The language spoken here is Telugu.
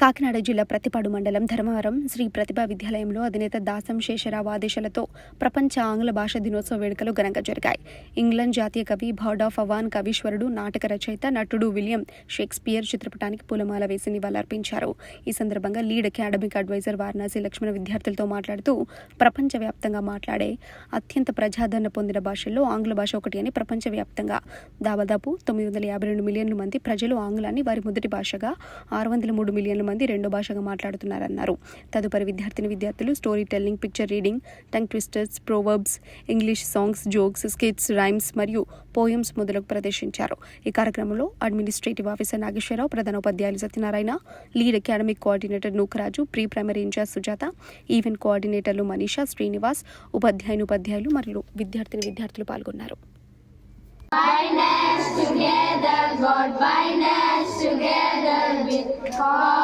కాకినాడ జిల్లా ప్రతిపాడు మండలం ధర్మవరం శ్రీ ప్రతిభా విద్యాలయంలో అధినేత దాసం శేషరావు ఆదేశాలతో ప్రపంచ ఆంగ్ల భాష దినోత్సవ వేడుకలు ఘనంగా జరిగాయి. ఇంగ్లాండ్ జాతీయ కవి బర్డ్ ఆఫ్ అవాన్ కవీశ్వరుడు నాటక రచయిత నటుడు విలియం షేక్స్పియర్ చిత్రపటానికి పూలమాల వేసి నివాళులర్పించారు. ఈ సందర్భంగా lead academic adviser Varanasi Lakshmana విద్యార్థులతో మాట్లాడుతూ ప్రపంచవ్యాప్తంగా మాట్లాడే అత్యంత ప్రజాదరణ పొందిన భాషల్లో ఆంగ్ల భాష ఒకటి అని ప్రపంచవ్యాప్తంగా దాదాపు తొమ్మిది వందల యాభై రెండు మిలియన్ల మంది ప్రజలు ఆంగ్లాన్ని వారి మొదటి భాషగా ఆరు వందల మూడు మిలియన్ల మంది రెండో భాషగా మాట్లాడుతున్నారన్నారు. తదుపరి విద్యార్థిని విద్యార్థులు story telling picture reading tongue twisters proverbs English songs jokes skits rhymes మరియు పోయమ్స్ మొదలకు ప్రదర్శించారు. ఈ కార్యక్రమంలో అడ్మినిస్ట్రేటివ్ ఆఫీసర్ నాగేశ్వరరావు ప్రధాన ఉపాధ్యాయులు Satyanarayana lead academic coordinator Nookaraju pre primary incharge Sujatha event కోఆర్డినేటర్లు Manisha Srinivas ఉపాధ్యాయుని ఉపాధ్యాయులు మరియు విద్యార్థిని విద్యార్థులు పాల్గొన్నారు. God bind us together with God.